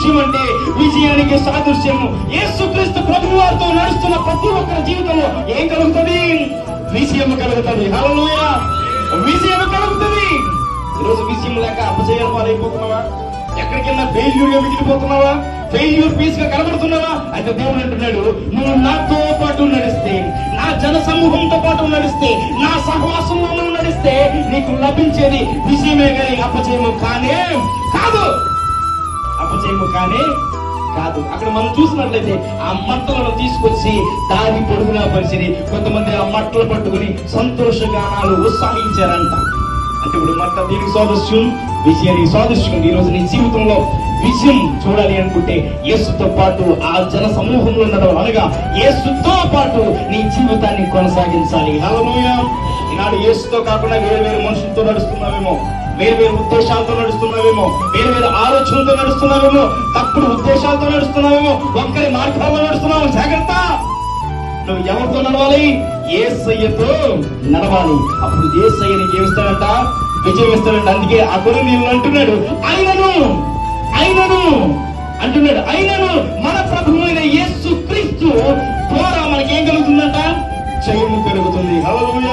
సాదృశ్యం అంటే విజయానికి సాదృశ్యము. యేసుక్రీస్తు ప్రభు వారితో నడుస్తున్న ప్రతి ఒక్కరి జీవితంలో ఏం కలుగుతుంది? విజయం కలుగుతుంది. హల్లెలూయా. విజయం కలుగుతుంది. ఈరోజు విజయం లేక అపజయాలు పాలైపోతున్నావా? ఎక్కడికైనా ఫెయిల్యూర్గా మిగిలిపోతున్నావా? ఫెయిల్యూర్ పీస్గా కనబడుతున్నావా? అయితే దేవుడు అంటున్నాడు నువ్వు నాతో పాటు నడిస్తే నా జన సమూహంతో పాటు నడిస్తే నా సహవాసంలో నడిస్తే నీకు లభించేది విజయమే కానీ అపజయము కానే కాదు. అపజయము కానే కాదు. అక్కడ మనం చూసినట్లయితే ఆ మట్టలను తీసుకొచ్చి దారి పొడుగునా పరిచిని కొంతమంది ఆ మట్టలు పట్టుకుని సంతోష గానాలు ఉత్సాహించారంట. అంటే ఇప్పుడు మట్ట దీనికి సాదృశ్యం విజయానికి సాదృశ్యం ఈ రోజు నీ జీవితంలో విజయం చూడాలి అనుకుంటే యేసుతో పాటు ఆ జన సమూహంలో ఉండడం అనగా యేసుతో పాటు నీ జీవితాన్ని కొనసాగించాలి. హల్లెలూయా. ఈనాడు యేసుతో కాకుండా వేరు వేరు మనుషులతో నడుస్తున్నావేమో వేరు వేరు ఉద్దేశాలతో నడుస్తున్నావేమో వేరు వేరు ఆలోచనలతో నడుస్తున్నామేమో తప్పుడు ఉద్దేశాలతో నడుస్తున్నామేమో ఒక్కరి మార్గాల్లో నడుస్తున్నాము జాగ్రత్త! నువ్వు ఎవరితో నడవాలి? ఏసయ్యతో నడవాలి. అప్పుడు ఏ సయ్యని జీవిస్తాడంట విజయం ఇస్తాడంట. అందుకే ఆ కొన్ని నేను అంటున్నాడు. ఆయనను అయినను! అంటున్నాడు. అయినను! మన ప్రభువైన యేసు క్రీస్తు ద్వారా మనకి ఏం కలుగుతుందంట? జయము కలుగుతుంది. హల్లెలూయా!